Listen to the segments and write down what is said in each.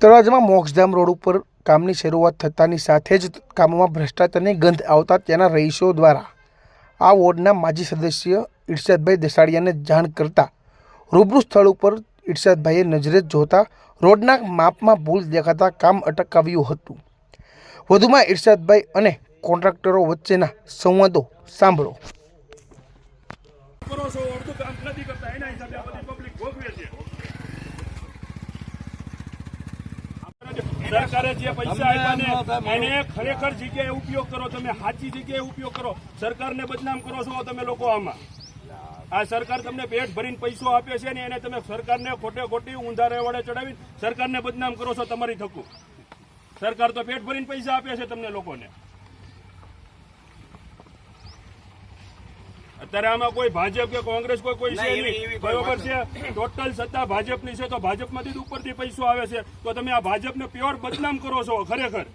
તળાજામાં મોક્ષધામ road ઉપર કામની શરૂઆત થતાની સાથે જ કામમાં ભ્રષ્ટાચારની ગંધ આવતા ત્યાંના રહીશો દ્વારા આ વોર્ડના માજી સદસ્ય ઇરશાદભાઈ દેસાડિયાને જાણ કરતા રૂબરૂ સ્થળ ઉપર ઇરશાદભાઈએ નજરે જોતા રોડના માપમાં ભૂલ દેખાતા કામ અટકાવ્યું હતું. વધુમાં ઇરશાદભાઈ અને કોન્ટ્રાક્ટરો વચ્ચેના સંવાદો સાંભળો. સરકારે જે પૈસા આપ્યા ને, એને ખરેખર જગ્યાએ ઉપયોગ કરો, તમે સાચી જગ્યાએ ઉપયોગ કરો. સરકારને બદનામ કરો છો તમે લોકો આમાં. આ સરકાર તમને પેટ ભરીને પૈસો આપે છે ને, એને તમે સરકારને ખોટે ખોટી ઊંધા રેવાડે ચડાવી સરકારને બદનામ કરો છો તમારી થકું. સરકાર તો પેટ ભરીને પૈસા આપે છે તમને લોકોને. અત્યારે આમાં કોઈ ભાજપ કે કોંગ્રેસ કોઈ કોઈ છે નહીં. બરોબર છે? ટોટલ સત્તા ભાજપની છે તો ભાજપમાંથી ઉપરથી પૈસો આવે છે. તો તમે આ ભાજપને પ્યોર બદનામ કરો છો ખરેખર.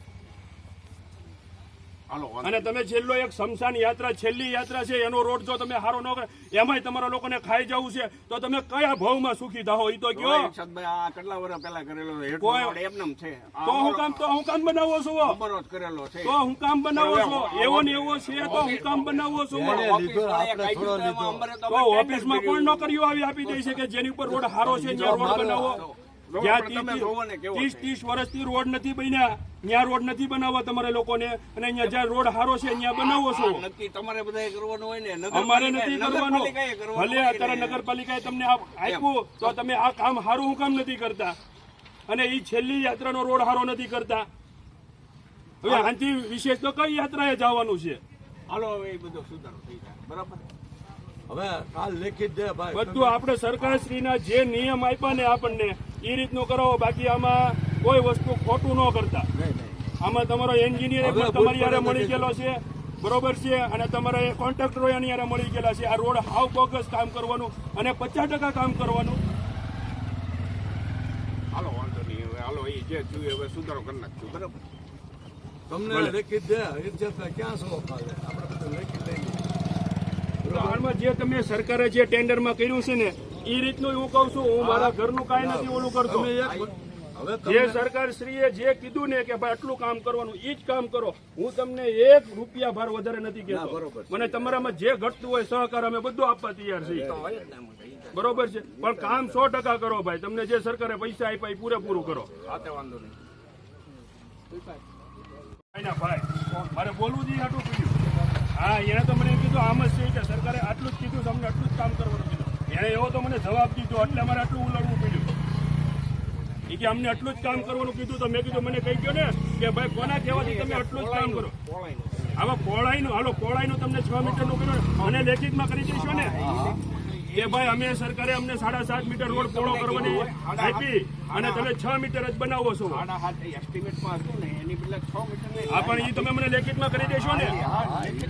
અને તમે છેલ્લો એક શમશાન યાત્રા છેલ્લી યાત્રા છે એનો રોડ જો તમે હારો ન કરે એમાંય તમારા લોકોને ખાઈ જવું છે તો તમે કયા ભાવમાં સુખી થાઓ એ તો કયો? કેટલા વર્ષ પહેલા કરેલો એમનેમ છે. તો હું કામ તો હું કામ બનાવો છો કરેલો છે. તો હું કામ બનાવો છો? એવો ને એવો છે તો હું કામ બનાવો છો ઓફિસમાં કોણ નોકરીઓ આવી આપી દે છે કે જેની ઉપર રોડ હારો છે ત્યાં રોડ બનાવો? જ્યાં ત્રીસ ત્રીસ વર્ષથી રોડ નથી બન્યા ત્યાં રોડ નથી બનાવવા તમારે લોકોને અને અહીંયા જ્યાં રોડ હારો છે ત્યાં બનાવો છો. નક્કી તમારે બધા કરવાનું હોય ને અમારે નથી કરવાનું. ભલે અત્યારે નગરપાલિકાએ તમને આપ્યું તો તમે આ કામ હારું હું કામ નથી કરતા? અને એ છેલ્લી યાત્રાનો રોડ હારો નથી કરતા? હવે આનાથી વિશેષ તો કઈ યાત્રાએ જવાનું છે? હાલો હવે એ બધો સુધારો થઈ જાય. બરાબર? હવે કાલ લેખિત દે ભાઈ. બધું આપણે સરકારશ્રીના જે નિયમ આપ્યા ને આપણને એ રીતનું કરાવો બાકી આમાં કોઈ વસ્તુ ખોટું ન કરતા. આમાં તમારો એન્જિનિયર પણ તમારી યારે મળી ગયેલો છે. બરોબર છે અને તમારા કોન્ટ્રાક્ટરો એની યારે મળી ગયેલા છે. આ રોડ હાવ બોગસ કામ કરવાનું અને પચાસ ટકા કામ કરવાનું. હાલો વાંધો નહીં. હવે હાલો એ જે જોયું હવે સુધારો કરી નાખજો. બરાબર. તમને લેખિત દે ઇજ્જત ક્યાં છો કાલે આપણે લેખિત લઈ હાલમાં જે તમે સરકારે જે ટેન્ડરમાં કર્યું છે ને એ રીતનું હું કહું છું હું મારા ઘરનું કાંઈ નથી ઓલું કરતો. જે તમને સરકાર શ્રીએ જે કીધું ને કે ભાઈ આટલું કામ કરવાનું એ જ કામ કરો. હું તમને એક રૂપિયા ભાર વધારે નથી કહેતો. મને તમારામાં જે ઘટતું હોય સહકાર અમે બધું આપવા તૈયાર છીએ. બરોબર છે. પણ કામ સો ટકા કરો ભાઈ. તમને જે સરકારે પૈસા આપ્યા એ પૂરેપૂરું કરો. વાંધો નહીં. ભાઈ. મારે બોલવું જ આટલું કીધું હા એને તો મને કીધું આમ જ છે કે સરકારે આટલું જ કીધું તમને આટલું જ કામ કરવાનું એને એવો તો મને જવાબ દીધો, એટલે મારે આટલું ઉલડવું પડ્યું. એ કે અમને આટલું જ કામ કરવાનું કીધું તો મેં કીધું, મને કહી ગયો ને કે ભાઈ કોના કહેવાથી તમે આટલું જ કામ કરો? આમાં પહોળાઈનું, હાલો, પહોળાઈનું તમને છ મીટરનું કર્યું અને લેખિતમાં કરી દઈશું ને? કે ભાઈ અમે સરકારે અમને સાડા સાત મીટર રોડ પહોળો કરવાની આપી. અને તમે છ મીટર જ બનાવો છો. એસ્ટિમેટમાં હતું ને એની બદલે છ મીટરની હા પણ એ તમે મને લેખિતમાં કરી દેશો ને?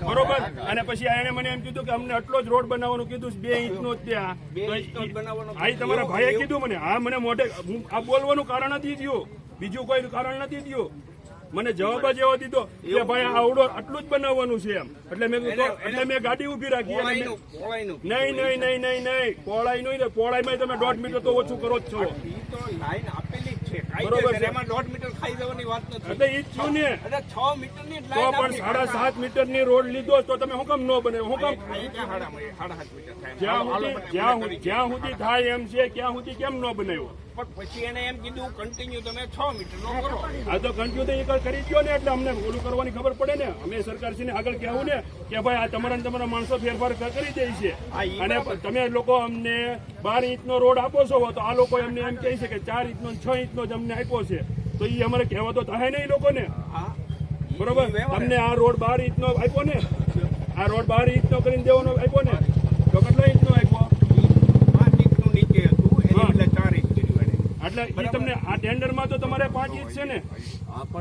બરોબર? અને પછી એને મને એમ કીધું કે અમને આટલો જ રોડ બનાવવાનું કીધું બે ઇંચનો જ ત્યાં. બે ઇંચનો જ બનાવવાનો હા તમારા ભાઈએ કીધું મને. હા મને મોઢે આ બોલવાનું કારણ નથી થયું. બીજું કોઈ કારણ નથી થયું. મને જવાબ જ એવો દીધો કે ભાઈ આવડો આટલું જ બનાવવાનું છે એમ. એટલે મેં એટલે મેં ગાડી ઊભી રાખી મેં- નહીં નહીં નહીં નહીં નહીં. પોળાઈ નહીં પહોળાઈમાં તમે દોઢ મીટર તો ઓછું કરો જ છો. આપેલી મીટર ને. રોડ લીધો તો તમે શું કામ ન બને? શું કામ જ્યાં સુધી થાય એમ છે ત્યાં સુધી કેમ ન બનાવ્યો? પણ પછી એને એમ કીધું કન્ટિન્યુ તમે છ મીટર નો કરો. આ તો કન્ફ્યુઝ એ કઈ કરી ગયો ને એટલે અમને ઓલું કરવાની ખબર પડે ને. અમે સરકારશ્રીને આગળ કહેવું ને કે ભાઈ આ તમારા તમારા માણસો ફેરફાર કરી દે છે. અને તમે લોકો અમને બાર ઇંચનો રોડ આપો છો તો આ લોકો એમને એમ કહે છે કે ચાર ઇંચનો છ ઇંચનો જ અમને આપ્યો છે. તો એ અમારે કહેવા તો થાય નહીં લોકોને. ને બરોબર? અમને તમને આ રોડ બાર ઇંચનો આપ્યો ને. આ રોડ બાર ઇંચનો કરીને દેવાનો આપ્યો ને. તો કેટલો ઇંચનો આપ્યો પાંચ ઇંચનું નીચે હતું એની હા. બદલે ચાર ઇંચ કર્યું એને એટલે ઈ તમને આ ટેન્ડરમાં તો તમારે પાંચ ઇંચ છે ને?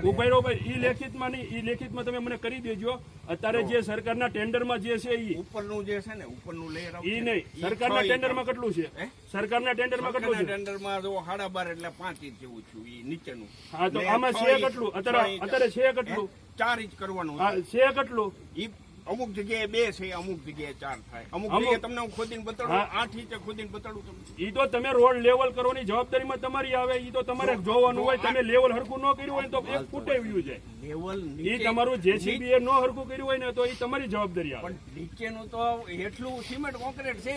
ઊભા રહો ભાઈ ઈ લેખિતમાં નહીં ઈ લેખિતમાં તમે મને કરી દેજો. અત્યારે જે સરકારના ટેન્ડરમાં જે છે ઈ. ઉપરનું જે છે ને ઉપરનું લેયર ઈ નહીં સરકારના ટેન્ડરમાં કેટલું છે? હે? સરકારના ટેન્ડરમાં કેટલું છે? ટેન્ડરમાં જો સાડા બાર એટલે પાંચ ઇંચ જેવું છું ઈ નીચેનું. હા તો આમાં છે કેટલું? અત્યારે અત્યારે છે કેટલું? ચાર ઇંચ કરવાનું છે કેટલું? ઈ અમુક જગ્યાએ બે છે અમુક જગ્યાએ ચાર થાય. અમુક જગ્યાએ તમને હું ખોદીને બતાડું. આઠ ઇંચે ખોદીને બતાડું તમને. ઈ તો તમે રોડ લેવલ કરવાની જવાબદારીમાં તમારી આવે ઈ તો તમારે જોવાનું હોય તમે લેવલ હરખું ન કર્યું હોય તો એક ફૂટે વ્યૂ જાય લેવલ ઈ તમારું જેસીબી એ ન હરખું કર્યું હોય ને તો ઈ તમારી જવાબદારી આવે. પણ નીચેનું તો એટલું સિમેન્ટ કોન્ક્રીટ છે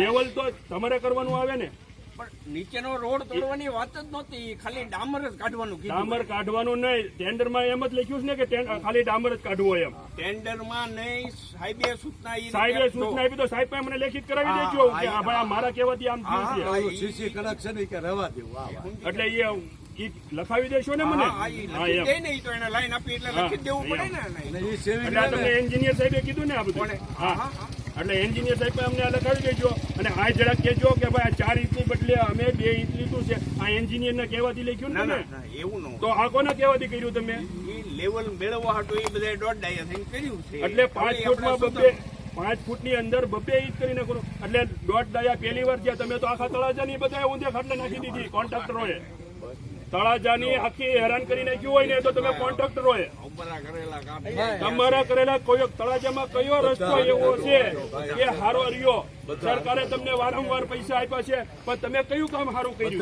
લેવલ તો તમારે કરવાનું આવે ને. પણ નીચેનો રોડ તોડવાની વાત જ નહોતી. ખાલી ડામર જ કાઢવાનું ડામર કાઢવાનું નહીં. ટેન્ડરમાં એમ જ લખ્યું છે ને કે ખાલી ડામર જ કાઢવો એમ. ટેન્ડરમાં નહીં સાહેબે સૂચના સાહેબે સૂચના આપી તો સાહેબ મને લેખિત કરાવી દેજો કે ભાઈ આ મારા કહેવાથી આમ થયું છે. સીસી કનેક્શન કે રહેવા દેવું. એટલે એ લખાવી દેશો ને મને? એન્જિનિયર સાહેબે કીધું ને આ બધું? હા. એટલે એન્જિનિયર સાહેબ અમને લખાવી દેજો. અને આ જરાક કેજો કે ભાઈ આ ચાર ઇંચની બદલે અમે બે ઇંચ લીધું છે. આ એન્જિનિયરના કહેવાથી લખ્યું ને ના ના ના એવું ન તો આ કોના કહેવાથી કર્યું તમે? લેવલ મેળવવા હાટુ એ બધા દોઢ ડાયા થઈને કર્યું છે. એટલે પાંચ ફૂટ ફૂટમાં બધે પાંચ ફૂટની અંદર બબે ઇંચ કરીને કરો. એટલે દોઢ દયા પહેલી વાર જ્યાં તમે તો આખા તળાજાની બધા ઊંધે ખાટલે નાખી દીધી. કોન્ટ્રાક્ટરોએ. તળાજાની આખી હેરાન કરી નાખ્યું હોય ને તો તમે કોન્ટ્રાક્ટરોએ. તમારા કરેલા કોઈ તળાજામાં કયો રસ્તો એવો છે કે હારો રહ્યો? સરકારે તમને વારંવાર પૈસા આપ્યા છે પણ તમે કયું કામ સારું કર્યું.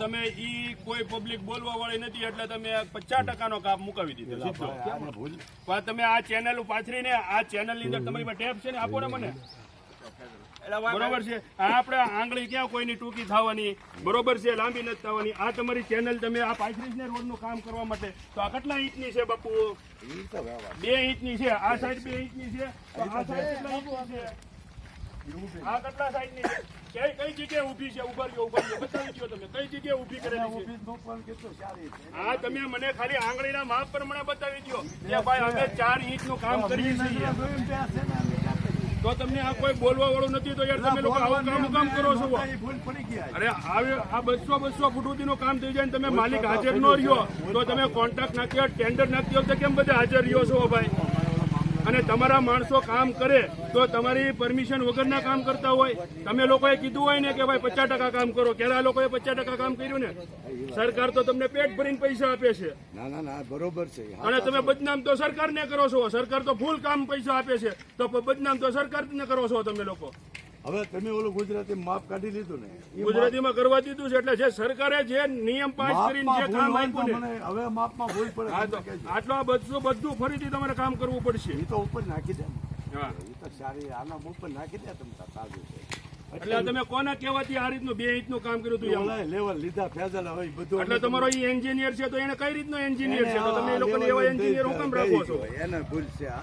તમે ઈ કોઈ પબ્લિક બોલવા વાળી નથી એટલે તમે પચાસ ટકાનો કાપ મુકાવી દીધો. પણ તમે આ ચેનલ પાથરીને આ ચેનલની અંદર તમારી ટેપ છે ને આપો ને મને. બરોબર છે. આ આપણે આંગળી ક્યાં કોઈની ટૂંકી થવાની બરોબર છે લાંબી નથી થવાની. આ તમારી ચેનલ તમે આ પાંત્રીસ ને રોડનું કામ કરવા માટે તો આ કેટલા ઇંચની છે બાપુ? બે ઇંચની છે. આ સાઈડ બે ઇંચની છે. આ સાઈડ કેટલા ઇંચ છે? આ કેટલા સાઈડની છે? કઈ કઈ જગ્યાએ ઊભી છે? ઊભા રહ્યો ઊભા રહ્યો. બતાવી તમે. કઈ જગ્યાએ ઊભી કરેલી છે. હા તમે મને ખાલી આંગળીના માપ પ્રમાણે બતાવી દો કે ભાઈ અમે ચાર ઇંચનું કામ કરીએ છીએ. તો તમને આ કોઈ બોલવા વાળું નથી તો યાર તમે લોકો આવું કામ કામ કરો છો. અરે આવે આ બસો બસો ફૂટ સુધીનું કામ થઈ જાય ને તમે માલિક હાજર ન રહ્યો તો તમે કોન્ટ્રાક્ટ નાખ્યો ટેન્ડર નાખ્યો તો કેમ બધા હાજર રહ્યો છો ભાઈ? અને તમારા માણસો કામ કરે તો તમારી પરમિશન વગરના કામ કરતા હોય. તમે લોકોએ કીધું હોય ને કે ભાઈ પચાસ ટકા કામ કરો. ક્યારે આ લોકોએ પચાસ ટકા કામ કર્યું ને? સરકાર તો તમને પેટ ભરીને પૈસા આપે છે. ના ના ના બરોબર છે. અને તમે બદનામ તો સરકારને કરો છો. સરકાર તો ફૂલ કામ પૈસા આપે છે. તો બદનામ તો સરકારને કરો છો તમે લોકો. હવે તમે ઓલું ગુજરાતી માપ કાઢી લીધું ને ગુજરાતીમાં કરવા દીધું છે એટલે જે સરકારે જે નિયમ પાસ કરીને જે કામ આપ્યું ને હવે માપમાં ભૂલ પડે. આટલો બધું બધું ફરીથી તમારે કામ કરવું પડશે એ તો ઉપર નાખી દે હા. ઈ તો સારી આના ઉપર નાખી દે તમે તાજું એટલે તમે કોના કહેવાથી આ રીતનું બે ઇંચનું કામ કર્યું હતું? લેવલ લીધા ફેઝલ હવે બધું એટલે તમારો એ એન્જિનિયર છે તો એને કઈ રીતનો એન્જિનિયર છે? તો તમે એ લોકોને એવા એન્જિનિયર હું કેમ રાખો છો? એને ભૂલ છે આ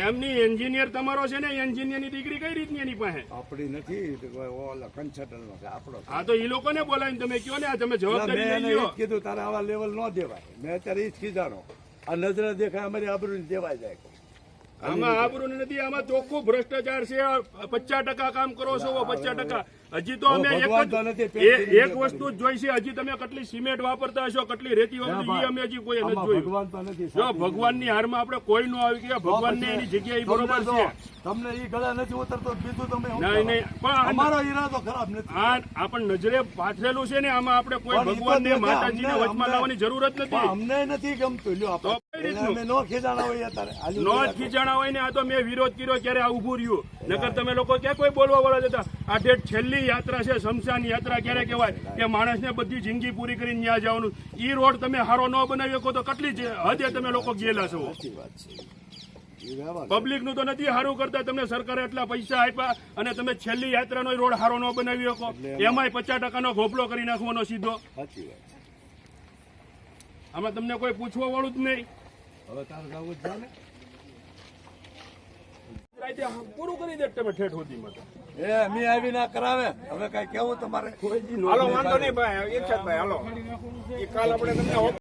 એમની એન્જિનિયર તમારો છે ને એન્જિનિયરની ડિગ્રી કઈ રીતની એની પાસે? આપણી નથી કન્સલ્ટન્ટ નો છે આપણો હા તો એ લોકોને બોલાવીને તમે કયો ને તમે જવાબ જવાબદારી કીધું તારે આવા લેવલ ન દેવાય. મેં અત્યારે એ જ કીધાનો આ નજરે દેખાય અમારી આબરૂ દેવાય જાય આમાં આબરૂ નથી આમાં ચોખ્ખું ભ્રષ્ટાચાર છે. પચાસ ટકા કામ કરો છો પચાસ ટકા. હજી તો અમે એક વસ્તુ જ જોઈ છે હજી તમે કેટલી સિમેન્ટ વાપરતા હશો કેટલી રેતી વાપરતી અમે હજી કોઈ નથી જોયું. જો ભગવાનની હારમાં આપણે કોઈ નો આવી ગયા ભગવાનને એની જગ્યાએ બરોબર છે. તમને એ ગળા નથી ઉતરતો બીજું તમે નહીં નહીં પણ અમારો ઈરાદો ખરાબ નથી. આ આપણ નજરે પાથરેલું છે ને આમાં આપણે કોઈ ભગવાનને માતાજીને વચમાં લાવવાની જરૂર જ નથી. અમને નથી ગમતું લ્યો આપણે. નો ખીજાણા અત્યારે નો હોય ને આ તો મેં વિરોધ કર્યો ક્યારે આ ઉભું રહ્યું? નકર તમે લોકો ક્યાં કોઈ બોલવા વાળા જતા? આ ડેટ છેલ્લી યાત્રા છે શમશાન યાત્રા ક્યારે કહેવાય? કે માણસને બધી જિંદગી પૂરી કરીને ત્યાં જવાનું. ઈ રોડ તમે હારો ન બનાવી શકો તો કેટલી હદે તમે લોકો ગયેલા છો. સાચી વાત છે. ઈ વ્યવહાર પબ્લિકનું તો નથી સારું કરતા તમને સરકારે એટલા પૈસા આપ્યા અને તમે છેલ્લી યાત્રાનો રોડ હારો ન બનાવી શકો. એમાંય પચાસ ટકાનો ઘોપલો કરી નાખવાનો સીધો. આમાં તમને કોઈ પૂછવા વાળું જ નહીં. હવે તારે જવું જ પૂરું કરી દે તમે ઠેઠ સુધીમાં તો. એ મી આવી ના કરાવે. હવે કઈ કેવું તમારે? હાલો વાંધો નહીં ભાઈ ઈચ્છા ભાઈ હાલો. એ કાલ આપણે તમને